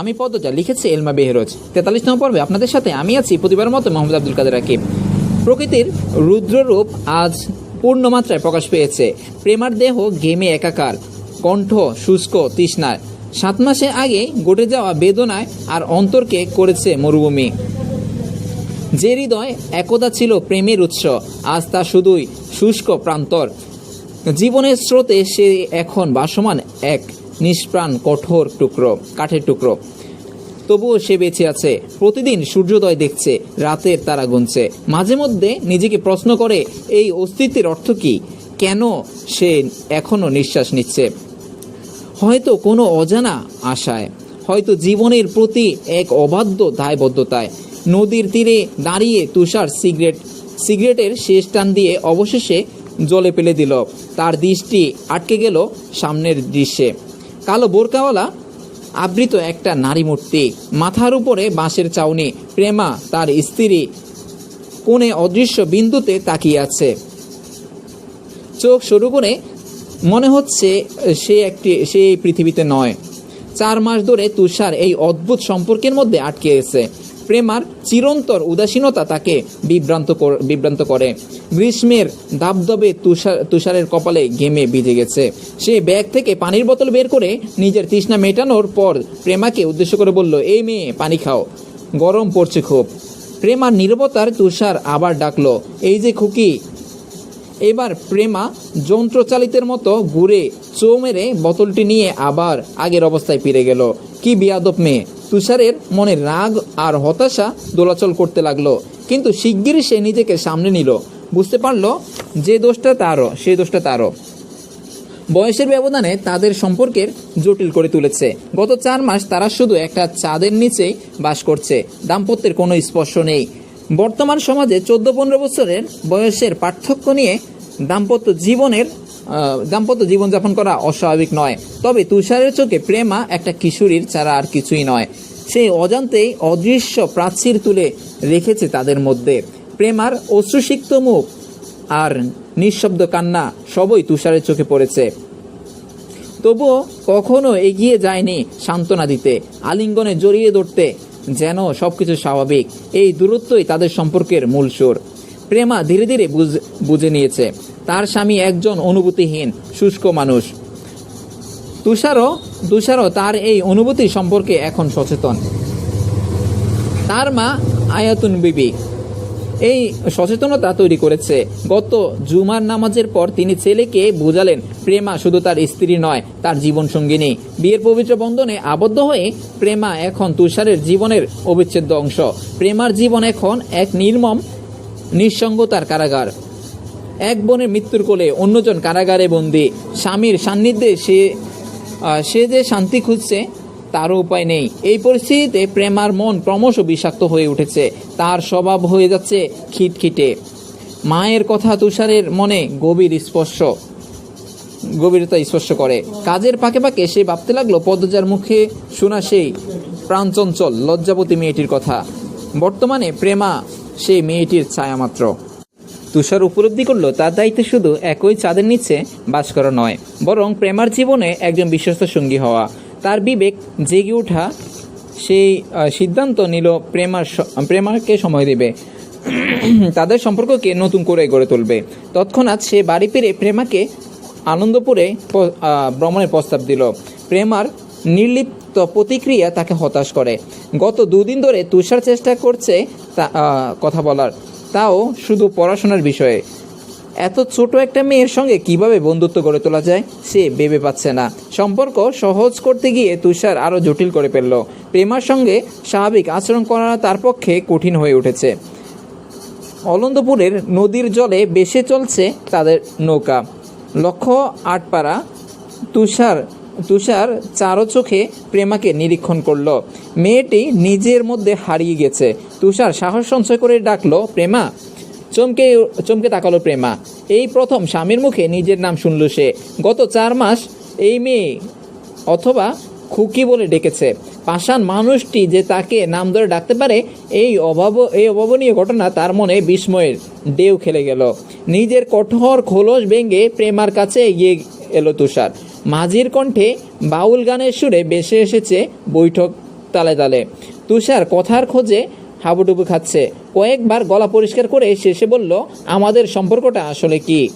আমি পদ্মজা লিখেছে এলমা বেহরোজ। তেতাল্লিশ নম্বর পর্বে আপনাদের সাথে আমি আছি প্রতিবার মতো মোহাম্মদ আব্দুল কাদের রাকিব প্রকৃতির রুদ্ররূপ আজ পূর্ণমাত্রায় প্রকাশ পেয়েছে। প্রেমার দেহ গেমে একাকার, কণ্ঠ শুষ্ক, তৃষ্ণায়। সাত মাসে আগে ঘটে যাওয়া বেদনায় আর অন্তরকে করেছে মরুভূমি। যে হৃদয় একদা ছিল প্রেমের উৎস, আজ তা শুধুই শুষ্ক প্রান্তর। জীবনের স্রোতে সে এখন বাসমান এক নিষ্প্রাণ, কঠোর টুকরো, কাঠের টুকরো। তবুও সে বেঁচে আছে। প্রতিদিন সূর্যোদয় দেখছে, রাতের তারা গুনছে। মাঝে মধ্যে নিজেকে প্রশ্ন করে, এই অস্তিত্বের অর্থ কি? কেন সে এখনও নিঃশ্বাস নিচ্ছে? হয়তো কোনো অজানা আশায়, হয়তো জীবনের প্রতি এক অবাধ্য দায়বদ্ধতায়। নদীর তীরে দাঁড়িয়ে তুষার সিগারেট, সিগারেটের শেষ টান দিয়ে অবশেষে জলে ফেলে দিল। তার দৃষ্টি আটকে গেল সামনের দৃশ্যে। কালো বোরকাওয়ালা আবৃত একটা নারী মূর্তি। মাথার উপরে বাঁশের চাউনি। প্রেমা, তার স্ত্রী, কোণে অদৃশ্য বিন্দুতে তাকিয়ে আছে। চোখ শুরু করে মনে হচ্ছে সে একটি, সে এই পৃথিবীতে নয়। চার মাস ধরে তুষার এই অদ্ভুত সম্পর্কের মধ্যে আটকে গেছে প্রেমার চিরন্তর উদাসীনতা তাকে বিভ্রান্ত বিভ্রান্ত করে। গ্রীষ্মের দাবদবে তুষার তুষারের কপালে ঘেমে ভিজে গেছে। সে ব্যাগ থেকে পানির বোতল বের করে নিজের তৃষ্ণা মেটানোর পর প্রেমাকে উদ্দেশ্য করে বলল, এই মেয়ে, পানি খাও। গরম পড়ছে খুব। প্রেমার নীরবতার তুষার আবার ডাকলো, এই যে খুকি। এবার প্রেমা যন্ত্রচালিতের মতো ঘুরে চো মেরে বোতলটি নিয়ে আবার আগের অবস্থায় ফিরে গেল। কি বিয়াদব মেয়ে। তুষারের মনে রাগ আর হতাশা দোলাচল করতে লাগল। কিন্তু শিগগিরই সে নিজেকে সামনে নিল। বুঝতে পারল, যে দোষটা তারও সেই দোষটা তারও। বয়সের ব্যবধানে তাদের সম্পর্কের জটিল করে তুলেছে। গত চার মাস তারা শুধু একটা চাঁদের নিচেই বাস করছে। দাম্পত্যের কোনো স্পর্শ নেই। বর্তমান সমাজে চোদ্দ পনেরো বছরের বয়সের পার্থক্য নিয়ে দাম্পত্য জীবনের দাম্পত্য জীবনযাপন করা অস্বাভাবিক নয়। তবে তুষারের চোখে প্রেমা একটা কিশোরীর ছাড়া আর কিছুই নয়। সেই অজান্তেই অদৃশ্য প্রাচীর তুলে রেখেছে তাদের মধ্যে। প্রেমার অশ্রুসিক্ত মুখ আর নিঃশব্দ কান্না সবই তুষারের চোখে পড়েছে। তবুও কখনো এগিয়ে যায়নি সান্ত্বনা দিতে, আলিঙ্গনে জড়িয়ে ধরতে, যেন সবকিছু স্বাভাবিক। এই দূরত্বই তাদের সম্পর্কের মূল সুর। প্রেমা ধীরে ধীরে বুঝে নিয়েছে। তার স্বামী একজন অনুভূতিহীন, শুষ্ক মানুষ। তুষারও তুষারও তার এই অনুভূতি সম্পর্কে এখন সচেতন। তার মা আয়াতুন বিবি। এই সচেতনতা তৈরি করেছে। গত জুমার নামাজের পর তিনি ছেলেকে বোঝালেন, প্রেমা শুধু তার স্ত্রী নয়, তার জীবন সঙ্গিনী বিয়ের পবিত্র বন্ধনে আবদ্ধ হয়ে প্রেমা এখন তুষারের জীবনের অবিচ্ছেদ্য অংশ। প্রেমার জীবন এখন এক নির্মম, নিঃসঙ্গতার কারাগার। এক বোনের মৃত্যুর কোলে অন্যজন কারাগারে বন্দি। স্বামীর সান্নিধ্যে সে সে যে শান্তি খুঁজছে, তারও উপায় নেই। এই পরিস্থিতিতে প্রেমার মন ক্রমশ বিষাক্ত হয়ে উঠেছে। তার স্বভাব হয়ে যাচ্ছে খিটখিটে। মায়ের কথা তুষারের মনে গভীর স্পর্শ, গভীরতা স্পর্শ করে। কাজের পাকে পাকে সে ভাবতে লাগল, পদ্মজার মুখে শোনা সেই প্রাণচঞ্চল, লজ্জাবতী মেয়েটির কথা। বর্তমানে প্রেমা সেই মেয়েটির ছায়া মাত্র তুষার উপলব্ধি করল, তার দায়িত্ব শুধু একই চাঁদের নিচে বাস করা নয়, বরং প্রেমার জীবনে একজন বিশ্বস্ত সঙ্গী হওয়া। তার বিবেক জেগে ওঠা সেই সিদ্ধান্ত নিল প্রেমার প্রেমাকে সময় দেবে। তাদের সম্পর্ককে নতুন করে গড়ে তুলবে। তৎক্ষণাৎ সে বাড়ি ফিরে প্রেমাকে আনন্দপুরে ভ্রমণের প্রস্তাব দিল। প্রেমার নির্লিপ্ত প্রতিক্রিয়া তাকে হতাশ করে। গত দুদিন ধরে তুষার চেষ্টা করছে কথা বলার। তাও শুধু পড়াশোনার বিষয়ে। এত ছোট একটা মেয়ের সঙ্গে কীভাবে বন্ধুত্ব গড়ে তোলা যায়, সে ভেবে পাচ্ছে না। সম্পর্ক সহজ করতে গিয়ে তুষার আরও জটিল করে ফেলল। প্রেমার সঙ্গে স্বাভাবিক আচরণ করা তার পক্ষে কঠিন হয়ে উঠেছে। অলন্দপুরের নদীর জলে বেশে চলছে তাদের নৌকা। লক্ষ্য আটপাড়া, তুষার তুষার চারো চোখে প্রেমাকে নিরীক্ষণ করল। মেয়েটি নিজের মধ্যে হারিয়ে গেছে। তুষার সাহস সঞ্চয় করে ডাকলো, প্রেমা! চমকে চমকে তাকালো প্রেমা। এই প্রথম স্বামীর মুখে নিজের নাম শুনল সে। গত চার মাস এই মেয়ে অথবা খুকি বলে ডেকেছে। পাষাণ মানুষটি যে তাকে নাম ধরে ডাকতে পারে, এই অভাব, এই অভাবনীয় ঘটনা তার মনে বিস্ময়ের ডেউ খেলে গেল। নিজের কঠোর খোলস ভেঙে প্রেমার কাছে এগিয়ে এলো তুষার। মাঝির কণ্ঠে বাউল গানের সুরে বেসে এসেছে বৈঠক তালে তালে। তুষার কথার খোঁজে হাবুডুবু খাচ্ছে। কয়েকবার গলা পরিষ্কার করে শেষে বলল, আমাদের সম্পর্কটা আসলে কি?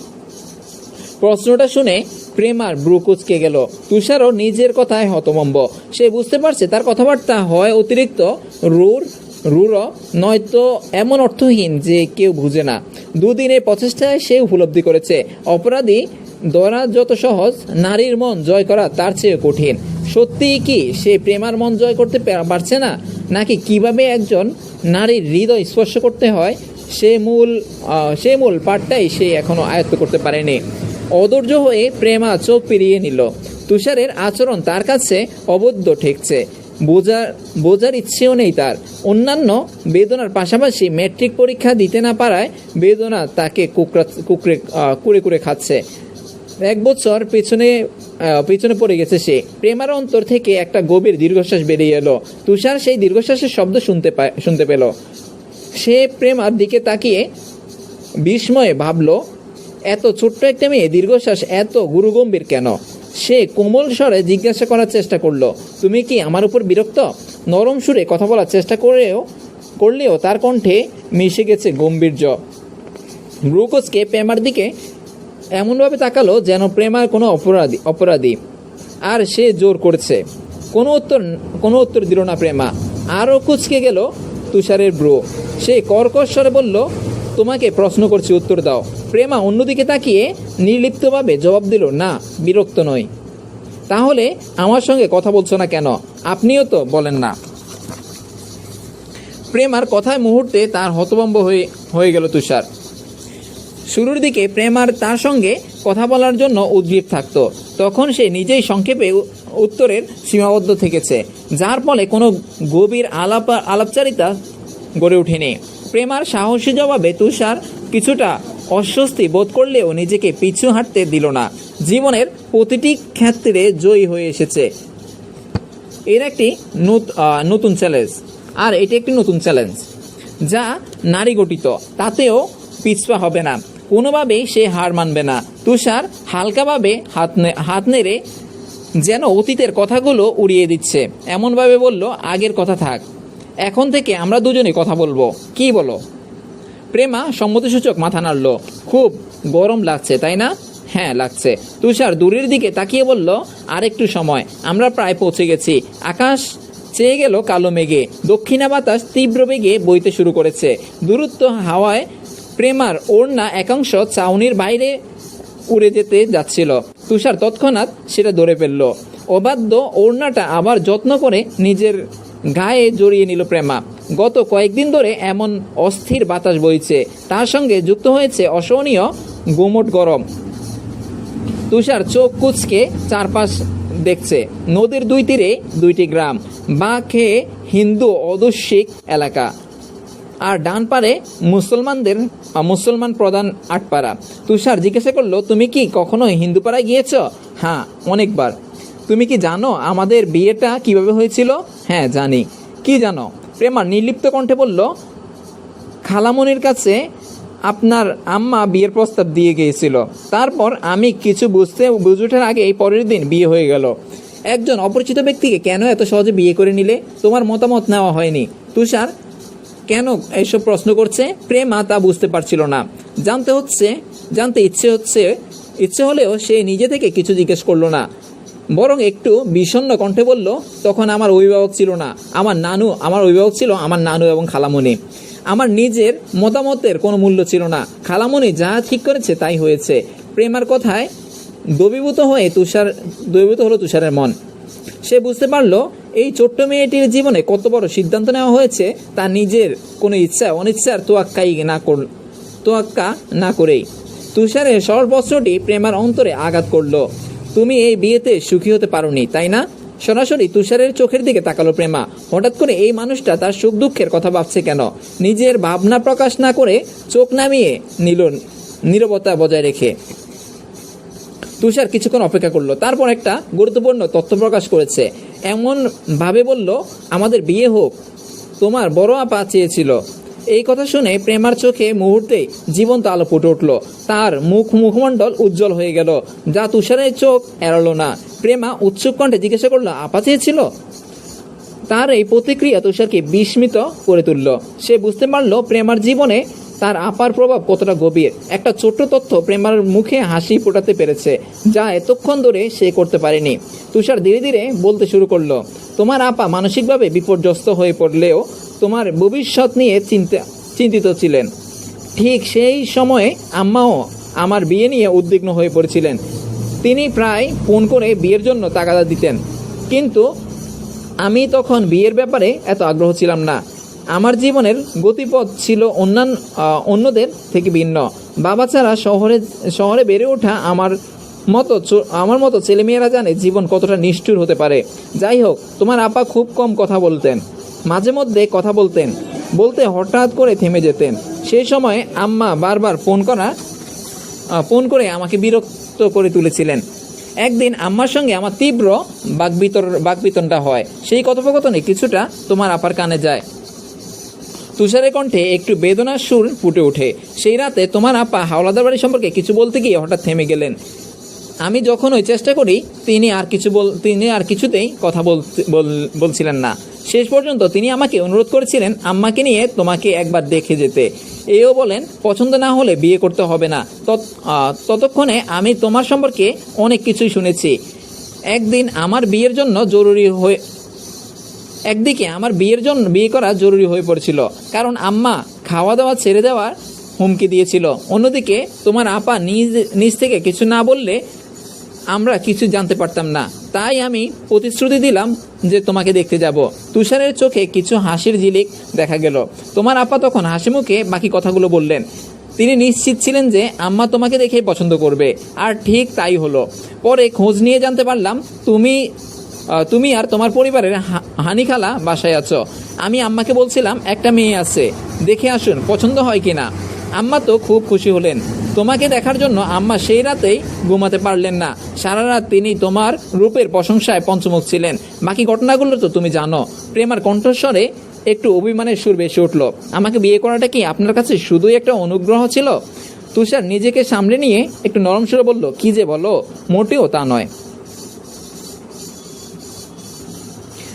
প্রশ্নটা শুনে প্রেমার ব্রু কুচকে গেল। তুষারও নিজের কথায় হতমম্ব সে বুঝতে পারছে তার কথাবার্তা হয় অতিরিক্ত রুর রুর নয়তো এমন অর্থহীন যে কেউ বুঝে না। দুদিনের প্রচেষ্টায় সে উপলব্ধি করেছে। অপরাধী ধরা যত সহজ নারীর মন জয় করা তার চেয়ে কঠিন। সত্যিই কি সে প্রেমার মন জয় করতে পারছে না? নাকি কীভাবে একজন নারীর হৃদয় স্পর্শ করতে হয়? সে মূল সে মূল পাঠটাই সে এখনও আয়ত্ত করতে পারেনি। অধৈর্য হয়ে প্রেমা চোখ পেরিয়ে নিল। তুষারের আচরণ তার কাছে অবদ্ধ ঠেকছে। বোঝার বোঝার ইচ্ছেও নেই তার। অন্যান্য বেদনার পাশাপাশি ম্যাট্রিক পরীক্ষা দিতে না পারায় বেদনা তাকে কুকড়া আহ, কুড়ে কুড়ে খাচ্ছে। এক বছর পেছনে পেছনে পড়ে গেছে সে। প্রেমার অন্তর থেকে একটা গভীর দীর্ঘশ্বাস বেরিয়ে এলো। তুষার সেই দীর্ঘশ্বাসের শব্দ শুনতে শুনতে পেল। সে প্রেমার দিকে তাকিয়ে বিস্ময়ে ভাবল, এত ছোট্ট একটা মেয়ে, দীর্ঘশ্বাস এত গুরুগম্ভীর কেন? সে কোমল স্বরে জিজ্ঞাসা করার চেষ্টা করল, তুমি কি আমার উপর বিরক্ত? নরম সুরে কথা বলার চেষ্টা করেও, করলেও তার কণ্ঠে মিশে গেছে গম্ভীর্য। ব্রুকোসকে প্রেমার দিকে এমনভাবে তাকালো যেন প্রেমার কোনো অপরাধী অপরাধী। আর সে জোর করছে। কোনো উত্তর কোনো উত্তর দিল না প্রেমা। আরও কুচকে গেল তুষারের ব্রো। সে কর্কশ স্বরে বলল, তোমাকে প্রশ্ন করছি, উত্তর দাও। প্রেমা অন্যদিকে তাকিয়ে নির্লিপ্তভাবে জবাব দিল, না, বিরক্ত নয় তাহলে আমার সঙ্গে কথা বলছো না কেন? আপনিও তো বলেন না। প্রেমার কথায় মুহূর্তে তার হতভম্ব হয়ে হয়ে গেল তুষার। শুরুর দিকে প্রেমার তার সঙ্গে কথা বলার জন্য উদ্গ্রীব থাকত। তখন সে নিজেই সংক্ষেপে উত্তরের সীমাবদ্ধ থেকেছে, যার ফলে কোনো গভীর আলাপ আলাপচারিতা গড়ে ওঠেনি। প্রেমার সাহসী জবাবে তুষার কিছুটা অস্বস্তি বোধ করলেও নিজেকে পিছু হাঁটতে দিল না। জীবনের প্রতিটি ক্ষেত্রে জয়ী হয়ে এসেছে। এর একটি নত- নতুন চ্যালেঞ্জ আর এটি একটি নতুন চ্যালেঞ্জ যা নারী গঠিত, তাতেও পিছপা হবে না। কোনোভাবেই সে হার মানবে না। তুষার হালকাভাবে হাত হাত নেড়ে যেন অতীতের কথাগুলো উড়িয়ে দিচ্ছে। এমনভাবে বলল, আগের কথা থাক। এখন থেকে আমরা দুজনেই কথা বলব। কি বলো? প্রেমা সম্মতিসূচক মাথা নাড়ল। খুব গরম লাগছে, তাই না? হ্যাঁ লাগছে। তুষার দূরের দিকে তাকিয়ে বলল আর একটু সময়। আমরা প্রায় পৌঁছে গেছি। আকাশ চেয়ে গেল কালো মেঘে। দক্ষিণা বাতাস তীব্র বেগে বইতে শুরু করেছে। দূরত্ব হাওয়ায় প্রেমার ওড়না একাংশ চাউনির বাইরে উড়ে যেতে যাচ্ছিল। তুষার তৎক্ষণাৎ সেটা ধরে ফেলল। অবাধ্য ওড়নাটা আবার যত্ন করে নিজের গায়ে জড়িয়ে নিল প্রেমা। গত কয়েকদিন ধরে এমন অস্থির বাতাস বইছে। তার সঙ্গে যুক্ত হয়েছে অসহনীয় গোমট গরম। তুষার চোখ কুচকে চারপাশ দেখছে। নদীর দুই তীরে দুইটি গ্রাম। বা খেয়ে হিন্দু অদস্যিক এলাকা। আর ডান পারে মুসলমানদের মুসলমান প্রধান আটপাড়া। তুষার জিজ্ঞাসা করল, তুমি কি কখনো হিন্দু পাড়ায় গিয়েছ? হ্যাঁ অনেকবার। তুমি কি জানো আমাদের বিয়েটা কীভাবে হয়েছিল? হ্যাঁ জানি। কি জানো? প্রেমা নির্লিপ্ত কণ্ঠে বলল খালামনির কাছে আপনার আম্মা বিয়ের প্রস্তাব দিয়ে গিয়েছিল। তারপর আমি কিছু বুঝতে, বুঝে ওঠার আগে এই পরের দিন বিয়ে হয়ে গেল। একজন অপরিচিত ব্যক্তিকে কেন এত সহজে বিয়ে করে নিলে? তোমার মতামত নেওয়া হয়নি। তুষার কেন এইসব প্রশ্ন করছে? প্রেমা তা বুঝতে পারছিল না। জানতে হচ্ছে, জানতে ইচ্ছে হচ্ছে, ইচ্ছে হলেও সে নিজে থেকে কিছু জিজ্ঞেস করল না। বরং একটু বিষণ্ণ কণ্ঠে বলল, তখন আমার অভিভাবক ছিল না। আমার নানু, আমার অভিভাবক ছিল আমার নানু এবং খালামণি। আমার নিজের মতামতের কোনো মূল্য ছিল না। খালামণি যা ঠিক করেছে তাই হয়েছে। প্রেমার কথায় দবিভূত হয়ে তুষার দবিভূত হলো তুষারের মন। সে বুঝতে পারল এই ছোট্ট মেয়েটির জীবনে কত বড় সিদ্ধান্ত নেওয়া হয়েছে, তা নিজের কোনো ইচ্ছা, অনিচ্ছার তোয়াক্কাই না কর তোয়াক্কা না করেই। তুষারের প্রশ্নটি প্রেমার অন্তরে আঘাত করল। তুমি এই বিয়েতে সুখী হতে পারোনি, তাই না? সরাসরি তুষারের চোখের দিকে তাকালো প্রেমা। হঠাৎ করে এই মানুষটা তার সুখ দুঃখের কথা ভাবছে কেন? নিজের ভাবনা প্রকাশ না করে চোখ নামিয়ে নিল নীরবতা বজায় রেখে। তুষার কিছুক্ষণ অপেক্ষা করল। তারপর একটা গুরুত্বপূর্ণ তথ্য প্রকাশ করেছে। এমন ভাবে বলল, আমাদের বিয়ে হোক। তোমার বড় আপা চেয়েছিল। এই কথা শুনে প্রেমার চোখে মুহূর্তে জীবন্ত আলো ফুটে উঠল। তার মুখ মুখমণ্ডল উজ্জ্বল হয়ে গেল, যা তুষারের চোখ এড়ালো না। প্রেমা উৎসুক কণ্ঠে জিজ্ঞাসা করল, আপা চেয়েছিল? তার এই প্রতিক্রিয়া তুষারকে বিস্মিত করে তুলল। সে বুঝতে পারল, প্রেমার জীবনে তার আপার প্রভাব কতটা গভীর? একটা ছোট্ট তথ্য প্রেমার মুখে হাসি ফোটাতে পেরেছে, যা এতক্ষণ ধরে সে করতে পারেনি। তুষার ধীরে ধীরে বলতে শুরু করল, তোমার আপা মানসিকভাবে বিপর্যস্ত হয়ে পড়লেও তোমার ভবিষ্যৎ নিয়ে চিন্তা, চিন্তিত ছিলেন। ঠিক সেই সময়ে আম্মাও আমার বিয়ে নিয়ে উদ্বিগ্ন হয়ে পড়েছিলেন। তিনি প্রায় ফোন করে বিয়ের জন্য তাগাদা দিতেন। কিন্তু আমি তখন বিয়ের ব্যাপারে এত আগ্রহ ছিলাম না। আমার জীবনের গতিপথ ছিল অন্যান্য অন্যদের থেকে ভিন্ন। বাবা ছাড়া শহরে শহরে বেড়ে ওঠা আমার মতো আমার মতো ছেলেমেয়েরা জানে জীবন কতটা নিষ্ঠুর হতে পারে। যাই হোক, তোমার আপা খুব কম কথা বলতেন। মাঝে মধ্যে কথা বলতেন। বলতে হঠাৎ করে থেমে যেতেন। সেই সময় আম্মা বারবার ফোন করা ফোন করে আমাকে বিরক্ত করে তুলেছিলেন। একদিন আম্মার সঙ্গে আমার তীব্র বাকবিতর বাকবিতনটা হয়। সেই কথোপকথনে কিছুটা তোমার আপার কানে যায়। তুষারের কণ্ঠে একটু বেদনার সুর ফুটে ওঠে। সেই রাতে তোমার আপা হাওলাদার বাড়ি সম্পর্কে কিছু বলতে গিয়ে হঠাৎ থেমে গেলেন। আমি যখন ওই চেষ্টা করি, তিনি আর কিছু বল, তিনি আর কিছুতেই কথা বলছিলেন না। শেষ পর্যন্ত তিনি আমাকে অনুরোধ করেছিলেন আম্মাকে নিয়ে তোমাকে একবার দেখে যেতে। এও বলেন, পছন্দ না হলে বিয়ে করতে হবে না। তত- ততক্ষণে আমি তোমার সম্পর্কে অনেক কিছুই শুনেছি। একদিন আমার বিয়ের জন্য জরুরি হয়ে একদিকে আমার বিয়ের জন্য বিয়ে করা জরুরি হয়ে পড়েছিল, কারণ আম্মা খাওয়া দাওয়া ছেড়ে দেওয়ার হুমকি দিয়েছিল। অন্যদিকে তোমার আপা নিজ নিজ থেকে কিছু না বললে আমরা কিছু জানতে পারতাম না। তাই আমি প্রতিশ্রুতি দিলাম যে তোমাকে দেখতে যাব। তুষারের চোখে কিছু হাসির ঝিলিক দেখা গেল। তোমার আপা তখন হাসি মুখে বাকি কথাগুলো বললেন। তিনি নিশ্চিত ছিলেন যে আম্মা তোমাকে দেখে পছন্দ করবে, আর ঠিক তাই হলো। পরে খোঁজ নিয়ে জানতে পারলাম, তুমি তুমি আর তোমার পরিবারের হা- হানি খালা বাসায় আছো। আমি আম্মাকে বলছিলাম, একটা মেয়ে আছে, দেখে আসুন, পছন্দ হয় কি না আম্মা তো খুব খুশি হলেন। তোমাকে দেখার জন্য আম্মা সেই রাতেই ঘুমাতে পারলেন না। সারা রাত তিনি তোমার রূপের প্রশংসায় পঞ্চমুখ ছিলেন। বাকি ঘটনাগুলো তো তুমি জানো। প্রেমার কণ্ঠস্বরে একটু অভিমানের সুর বেশি উঠল। আমাকে বিয়ে করাটা কি আপনার কাছে শুধুই একটা অনুগ্রহ ছিল? তুষার নিজেকে সামলে নিয়ে একটু নরম সুরে বলল, কি যে বলো, মোটেও তা নয়।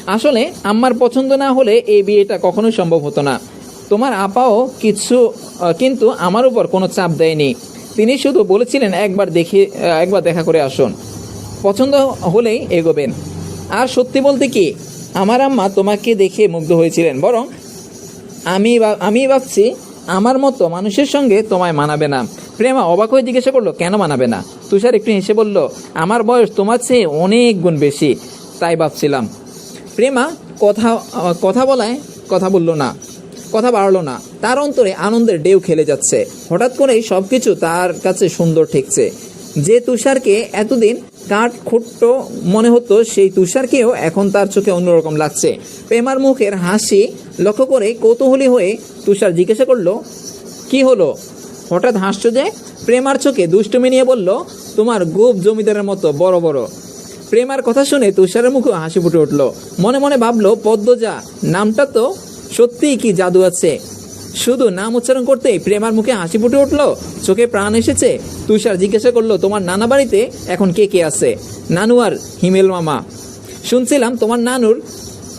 আসলে আম্মার পছন্দ না হলে এই বিয়েটা কখনোই সম্ভব হতো না। তোমার আপাও কিছু কিন্তু আমার উপর কোনো চাপ দেয়নি। তিনি শুধু বলেছিলেন, একবার দেখে একবার দেখা করে আসুন। পছন্দ হলেই এগোবেন। আর সত্যি বলতে কি, আমার আম্মা তোমাকে দেখে মুগ্ধ হয়েছিলেন, বরং আমি আমি ভাবছি আমার মতো মানুষের সঙ্গে তোমায় মানাবে না। প্রেমা অবাক হয়ে জিজ্ঞাসা করল, কেন মানাবে না? তুষার একটু হেসে বলল, আমার বয়স তোমার চেয়ে অনেক গুণ বেশি। তাই ভাবছিলাম। প্রেমা কথা কথা বলায় কথা বলল না, কথা বাড়লো না। তার অন্তরে আনন্দের ডেউ খেলে যাচ্ছে। হঠাৎ করেই সব কিছু তার কাছে সুন্দর ঠেকছে। যে তুষারকে এতদিন কাঠ খুট্ট মনে হতো, সেই তুষারকেও এখন তার চোখে অন্যরকম লাগছে। প্রেমার মুখের হাসি লক্ষ্য করে কৌতূহলী হয়ে তুষার জিজ্ঞাসা করল, কি হলো? হঠাৎ হাসছো যে? প্রেমার চোখে দুষ্টুমি নিয়ে বলল, তোমার গোপ জমিদারের মতো বড় বড় প্রেমার কথা শুনে তুষারের মুখে হাসি ফুটে উঠল। মনে মনে ভাবলো, পদ্মজা, নামটা তো সত্যিই কি জাদু আছে? শুধু নাম উচ্চারণ করতেই প্রেমার মুখে হাসি ফুটে উঠল। চোখে প্রাণ এসেছে। তুষার জিজ্ঞাসা করল, তোমার নানা বাড়িতে এখন কে কে আছে? নানু আর হিমেল মামা। শুনছিলাম তোমার নানুর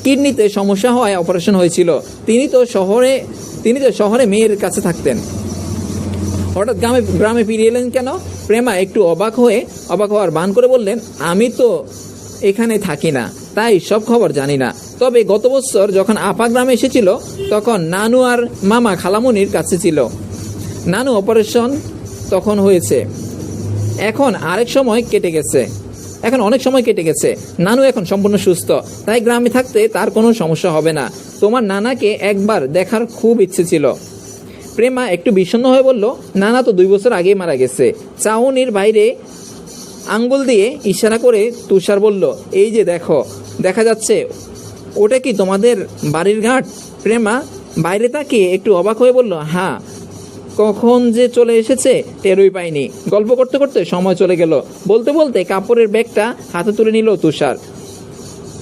কিডনিতে সমস্যা হওয়ায় অপারেশন হয়েছিল। তিনি তো শহরে, তিনি তো শহরে মেয়ের কাছে থাকতেন। হঠাৎ গ্রামে গ্রামে ফিরে এলেন কেন? প্রেমা একটু অবাক হয়ে অবাক হওয়ার বান করে বললেন, আমি তো এখানে থাকি না, তাই সব খবর জানি না। তবে গত বছর যখন আপা গ্রামে এসেছিল, তখন নানু আর মামা খালামুনির কাছে ছিল। নানু অপারেশন তখন হয়েছে। এখন আরেক সময় কেটে গেছে। এখন অনেক সময় কেটে গেছে। নানু এখন সম্পূর্ণ সুস্থ। তাই গ্রামে থাকতে তার কোনো সমস্যা হবে না। তোমার নানাকে একবার দেখার খুব ইচ্ছে ছিল। প্রেমা একটু বিষণ্ণ হয়ে বলল, নানা তো দুই বছর আগেই মারা গেছে। চাউনির বাইরে আঙ্গুল দিয়ে ইশারা করে তুষার বলল, এই যে দেখো, দেখা যাচ্ছে ওটা কি তোমাদের বাড়ির ঘাট? প্রেমা বাইরে তাকিয়ে একটু অবাক হয়ে বলল হ্যাঁ কখন যে চলে এসেছে টেরই পাইনি। গল্প করতে করতে সময় চলে গেল। বলতে বলতে কাপড়ের ব্যাগটা হাতে তুলে নিল তুষার।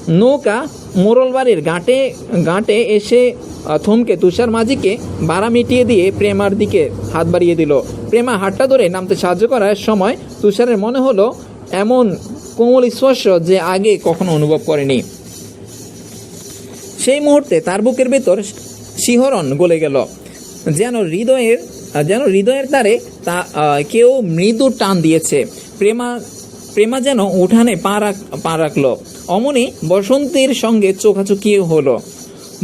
নৌকা মোরল বাড়ির ঘাটে ঘাটে এসে থমকে তুষার মাঝিকে বাড়া মিটিয়ে দিয়ে প্রেমার দিকে হাত বাড়িয়ে দিল। প্রেমা হাতটা ধরে নামতে সাহায্য করার সময় তুষারের মনে হলো, এমন কোমল স্পর্শ যে আগে কখনো অনুভব করেনি। সেই মুহূর্তে তার বুকের ভেতর শিহরণ গলে গেল। যেন হৃদয়ের যেন হৃদয়ের তারে তা কেউ মৃদু টান দিয়েছে। প্রেমা প্রেমা যেন উঠানে পা রাখ, পা রাখল। অমনি বসন্তীর সঙ্গে চোখাচোখি হলো।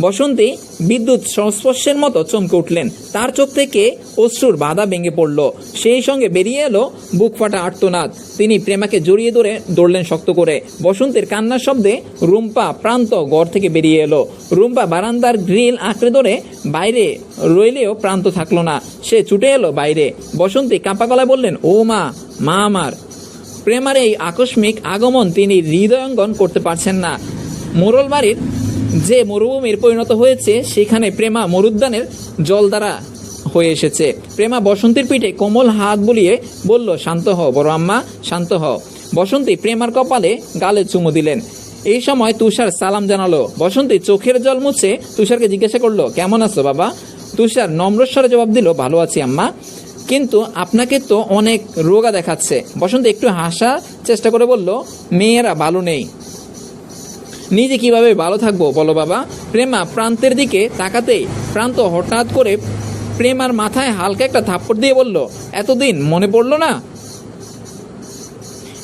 বসন্তী বিদ্যুৎ সংস্পর্শের মতো চমকে উঠলেন। তার চোখ থেকে অশ্রুর বাধা ভেঙে পড়ল। সেই সঙ্গে বেরিয়ে এলো বুক ফাটা আর্তনাদ। তিনি প্রেমাকে জড়িয়ে ধরে দৌড়লেন শক্ত করে। বসন্তের কান্নার শব্দে রুম্পা প্রান্ত ঘর থেকে বেরিয়ে এলো। রুম্পা বারান্দার গ্রিল আঁকড়ে ধরে বাইরে রইলেও প্রান্ত থাকল না। সে ছুটে এলো বাইরে। বসন্তী কাঁপা গলায় বললেন, ও মা মা আমার। প্রেমার এই আকস্মিক আগমন তিনি হৃদয়ঙ্গন করতে পারছেন না। মোরল বাড়ির যে মরুভূমির পরিণত হয়েছে, সেখানে প্রেমা মরুদ্যানের জল দ্বারা হয়ে এসেছে। প্রেমা বসন্তীর পিঠে কোমল হাত বুলিয়ে বলল, শান্ত হও, বড় আম্মা, শান্ত হও। বসন্তী প্রেমার কপালে গালে চুমু দিলেন। এই সময় তুষার সালাম জানালো। বসন্তী চোখের জল মুছে তুষারকে জিজ্ঞাসা করল, কেমন আছো বাবা? তুষার নম্রস্বরে জবাব দিল, ভালো আছি আম্মা। কিন্তু আপনাকে তো অনেক রোগা দেখাচ্ছে। বসন্ত একটু হাসা, চেষ্টা করে বলল, মেয়েরা ভালো নেই। নিজে কীভাবে ভালো থাকব বলো বাবা? প্রেমা প্রান্তের দিকে তাকাতেই প্রান্ত হঠাৎ করে প্রেমার মাথায় হালকা একটা থাপ্পড় দিয়ে বলল, এতদিন মনে পড়ল না?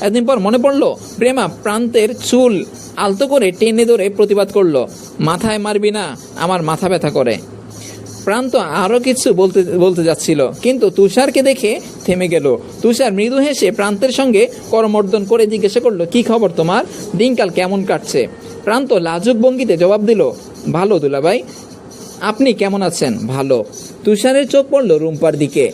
এতদিন পর মনে পড়ল, প্রেমা প্রান্তের চুল আলতো করে টেনে ধরে প্রতিবাদ করল, মাথায় মারবি না, আমার মাথা ব্যথা করে। প্রান্ত আরও কিছু বলতে বলতে যাচ্ছিল। কিন্তু তুষারকে দেখে থেমে গেল। তুষার মৃদু হেসে প্রান্তের সঙ্গে করমর্দন করে জিজ্ঞাসা করল, কি খবর তোমার? দিনকাল কেমন কাটছে? প্রান্ত লাজুক ভঙ্গিতে জবাব দিল, ভালো দুলাভাই। আপনি কেমন আছেন? ভালো। তুষারের চোখ পড়ল রুম্পার দিকে।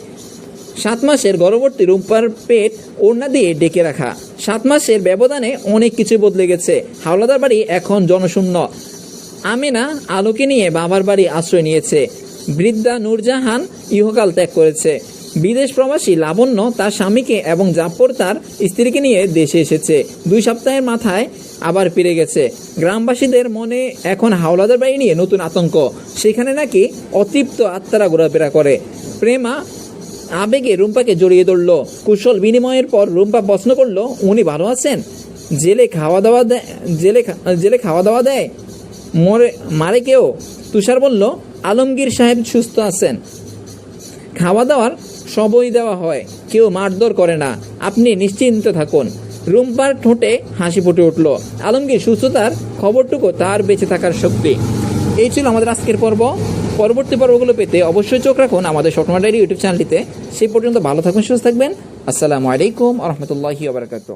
সাত মাসের গর্ভবর্তী রূপার পেট ওড়না দিয়ে ডেকে রাখা। সাত মাসের ব্যবধানে অনেক কিছু বদলে গেছে। হাওলাদার বাড়ি এখন জনশূন্য। আমিনা আলোকে নিয়ে বাবার বাড়ি আশ্রয় নিয়েছে। বৃদ্ধা নূরজাহান ইহকাল ত্যাগ করেছে। বিদেশ প্রবাসী লাবণ্য তার স্বামীকে এবং জাফর তার স্ত্রীকে নিয়ে দেশে এসেছে। দুই সপ্তাহের মাথায় আবার ফিরে গেছে। গ্রামবাসীদের মনে এখন হাওলাদার বাড়ি নিয়ে নতুন আতঙ্ক। সেখানে নাকি অতৃপ্ত আত্মারা ঘোরাফেরা করে। প্রেমা আবেগে রুম্পাকে জড়িয়ে ধরল। কুশল বিনিময়ের পর রুম্পা প্রশ্ন করল, উনি ভালো আছেন? জেলে খাওয়া দাওয়া দেয় জেলে জেলে খাওয়া দাওয়া দেয়? মরে, মারে কেউ? তুষার বলল, আলমগীর সাহেব সুস্থ আছেন। খাওয়া দাওয়ার সবই দেওয়া হয়, কেউ মারধর করে না। আপনি নিশ্চিন্ত থাকুন। রুম্পার ঠোঁটে হাসি ফুটে উঠল। আলমগীর সুস্থতার খবরটুকু তার বেঁচে থাকার শক্তি। এই ছিল আমাদের আজকের পর্ব। পরবর্তী পর্বগুলো পেতে অবশ্যই চোখ রাখুন আমাদের স্বপ্ন ডায়েরি ইউটিউব চ্যানেলটিতে। সেই পর্যন্ত ভালো থাকুন, সুস্থ থাকবেন। আসসালামু আলাইকুম আ রহমতুল্লাহি আবরকাত